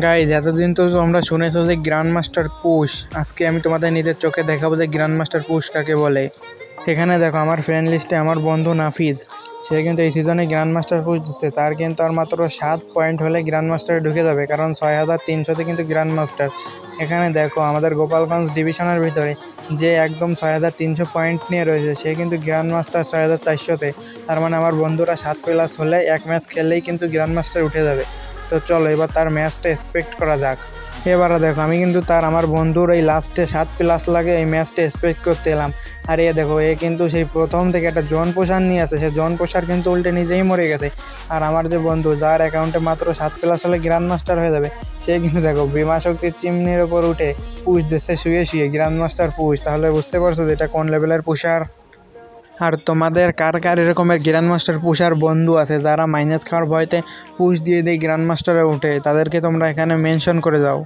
Guys এতদিন তো তোমরা শুনেছো যে গ্র্যান্ড মাস্টার পুশ আজকে আমি তোমাদের নিজের চোখে দেখাবো যে গ্র্যান্ড মাস্টার পুশ কাকে বলে। এখানে দেখো, আমার ফ্রেন্ড লিস্টে আমার বন্ধু নাফিজ। সে কিন্তু এই সিজনে গ্র্যান্ড মাস্টার পুশ দিচ্ছে। তার কিন্তু আর মাত্র সাত পয়েন্ট হলে গ্র্যান্ড মাস্টারে ঢুকে যাবে, কারণ ছয় হাজার তিনশোতে কিন্তু গ্র্যান্ড মাস্টার এখানে দেখো, আমাদের গোপালগঞ্জ ডিভিশনের ভিতরে যে একদম ছয় হাজার তিনশো পয়েন্ট নিয়ে রয়েছে, সে কিন্তু গ্র্যান্ড মাস্টার ছয় হাজার চারশোতে তার মানে আমার বন্ধুরা সাত প্লাস হলে এক ম্যাচ খেললেই কিন্তু গ্র্যান্ড মাস্টার উঠে যাবে। তো চলো, এবার তার ম্যাচটা এক্সপেক্ট করা যাক। এবারে দেখো, আমি কিন্তু তার, আমার বন্ধুর এই লাস্টে সাত প্লাস লাগে, এই ম্যাচটা এক্সপেক্ট করতে এলাম। আর এ দেখো, এ কিন্তু সেই প্রথম থেকে একটা জন পোষার নিয়ে আসে, সে জন পোষার কিন্তু উল্টে নিজেই মরে গেছে। আর আমার যে বন্ধু, যার অ্যাকাউন্টে মাত্র সাত প্লাস হলে গ্র্যান্ড মাস্টার হয়ে যাবে, সে কিন্তু দেখো বিমা শক্তির চিমনির ওপর উঠে পুষ দিচ্ছে, শুয়ে শুয়ে গ্র্যান্ড মাস্টার পুষ তাহলে বুঝতে পারছ যে এটা কোন লেভেলের পুষার আর তোমাদের কার কার এরকমের গ্র্যান্ড মাস্টার পুষার বন্ধু আছে? যারা মাইনাস খাওয়ার ভয়তে পুষ দিয়ে দিয়ে গ্র্যান্ড মাস্টারে উঠে, তাদেরকে তোমরা এখানে মেনশন করে দাও।